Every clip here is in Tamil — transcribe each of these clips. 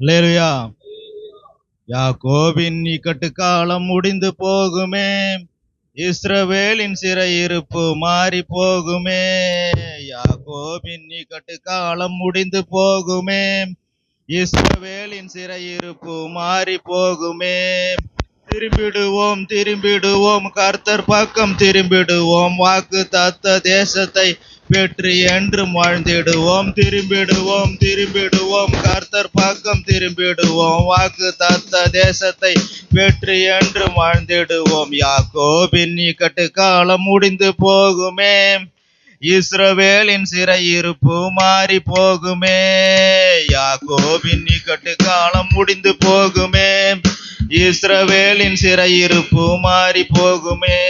யா யாக்கோபின் இக்கட்டு காலம் முடிந்து போகுமே. இஸ்ரவேலின் சிறையிருப்பு மாறி போகுமே. யாக்கோபின் இக்கட்டு காலம் முடிந்து போகுமே. இஸ்ரவேலின் சிறையிருப்பு மாறி போகுமே. திரும்பிடுவோம் திரும்பிடுவோம். கர்த்தர் பக்கம் திரும்பிடுவோம். வாக்கு தத்த தேசத்தை வெற்றி என்றும் வாழ்ந்திடுவோம் திரும்பிடுவோம் திரும்பிடுவோம். கர்த்தர் பக்கம் திரும்பிடுவோம். வாக்கு தத்த தேசத்தை வெற்றி என்றும் வாழ்ந்திடுவோம். யாக்கோபின் இக்கட்டு காலம் முடிந்து போகுமே. இஸ்ரவேலின் சிறையிருப்பு மாறி போகுமே. யாக்கோபின் இக்கட்டு காலம் முடிந்து போகுமே. இஸ்ரவேலின் சிறையிருப்பு மாறி போகுமே.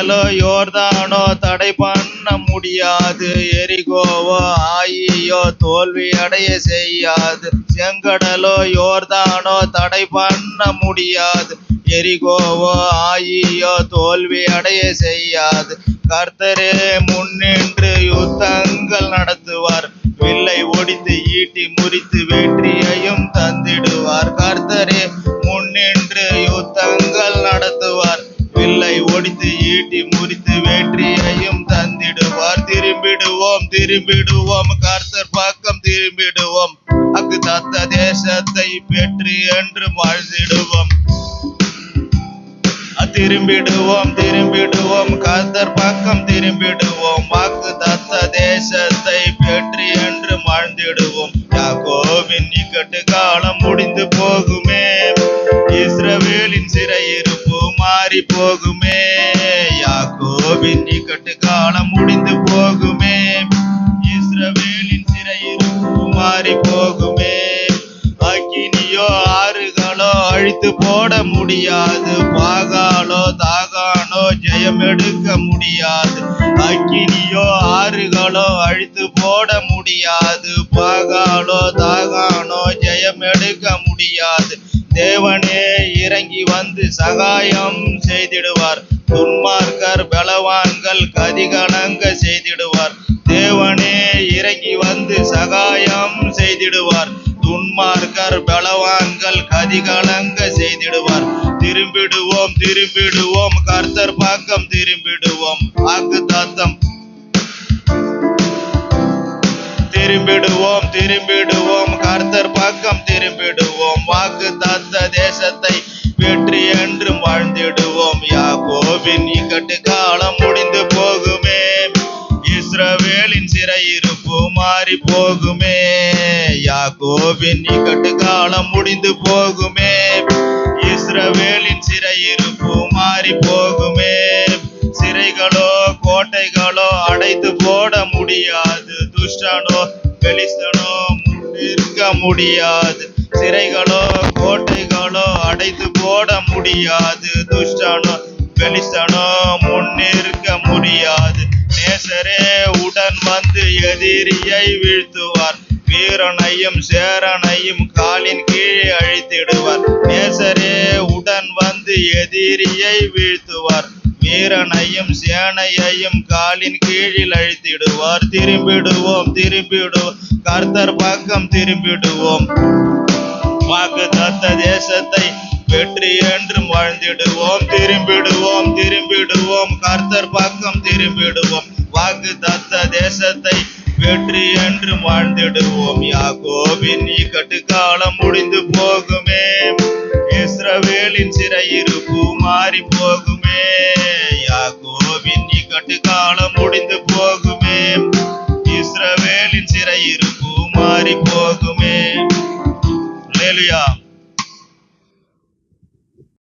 மேலோ யோர்தானோ தடை பண்ண முடியாது. எரிகோவோ ஆயியோ தோல்வி அடைய செய்யாது. செங்கடலோ யோர்தானோ தடை பண்ண முடியாது. எரிகோவோ ஆயியோ தோல்வி அடைய செய்யாது. கர்த்தரே முன்னின்று யுத்தங்கள் நடத்துவார். வில்லை ஒடித்து ஈட்டி முறித்து வெற்றியையும் ஈட்டி முறித்து வெற்றியையும் தந்திடுவார். திரும்பிடுவோம் திரும்பிடுவோம். கர்த்தர் பக்கம் திரும்பிடுவோம். அக்கு தத்த தேசத்தை பெற்று என்று வாழ்ந்திடுவோம். திரும்பிடுவோம் திரும்பிடுவோம். கர்த்தர் பக்கம் திரும்பிடுவோம். வாக்கு தத்த தேசத்தை பெற்று என்று வாழ்ந்திடுவோம். யாக்கோவின் இக்கட்டு காலம் முடிந்து போ யாக்கோவின் இக்கட்டு காலம் முடிந்து போகுமே. இஸ்ரவேலின் சிறையிருப்பு மாறி போகுமே. அக்கினியோ ஆறுகளோ அழித்து போட முடியாது. பாகாலோ தாகானோ ஜெயம் எடுக்க முடியாது. அக்கினியோ ஆறுகளோ அழித்து போட முடியாது. பாகாலோ தாகானோ ஜெயம் எடுக்க முடியாது. தேவனே இறங்கி வந்து சகாயம் செய்திடுவார். துன்மார்க்கர் பலவான்கள் கதிகணங்க செய்திடுவார். தேவனே இறங்கி வந்து சகாயம் செய்திடுவார். துன்மார்க்கர் பலவான்கள் கதிகலங்க செய்திடுவார். திரும்பிடுவோம் திரும்பிடுவோம் கர்த்தர் பக்கம் திரும்பிடுவோம். வாக்கு தாத்தம் திரும்பிடுவோம் திரும்பிடுவோம் கர்த்தர் பக்கம் திரும்பிடுவோம். வாக்கு தத்த தேசத்தை வெற்றி என்றும் வாழ்ந்திடுவோம். யாக்கோபின் போகுமே. யாக்கோபின் இக்கட்டு காலம் முடிந்து போகுமே. இஸ்ரவேலின் சிறையிருப்பு மாறி போகுமே. சிறைகளோ கோட்டைகளோ அடைத்து போட முடியாது. துஷ்டனோ பெலிஸ்தனோ நிற்க முடியாது. சிறைகளோ கோட்டைகளோ அடைத்து போட முடியாது. துஷ்டனோ பெலிஸ்தனோ முன்னிற்க முடியாது. வந்து எதிரியை வீழ்த்துவார். வீரனையும் சேரனையும் காலின் கீழே அழித்திடுவார். நேசரே உடன் வந்து எதிரியை வீழ்த்துவார். வீரனையும் சேனையையும் காலின் கீழில் அழித்திடுவார். திரும்பிடுவோம் திரும்பிடுவோம் கர்த்தர் பக்கம் திரும்பிடுவோம். வாக்கு தத்த தேசத்தை வெற்றி என்றும் வாழ்ந்திடுவோம். திரும்பிடுவோம் திரும்பிடுவோம். கர்த்தர் பக்கம் திரும்பிடுவோம். வாக்கு தத்த தேசத்தை வெற்றி என்று வாழ்ந்திடுவோம். யாக்கோபின் இக்கட்டு காலம் முடிந்து போகுமே. இஸ்ரவேலின் சிறையிருப்பு மாறி போகுமே. யாக்கோபின் இக்கட்டு காலம் முடிந்து போகுமே. இஸ்ரவேலின் சிறையிருப்பு மாறி போகும்.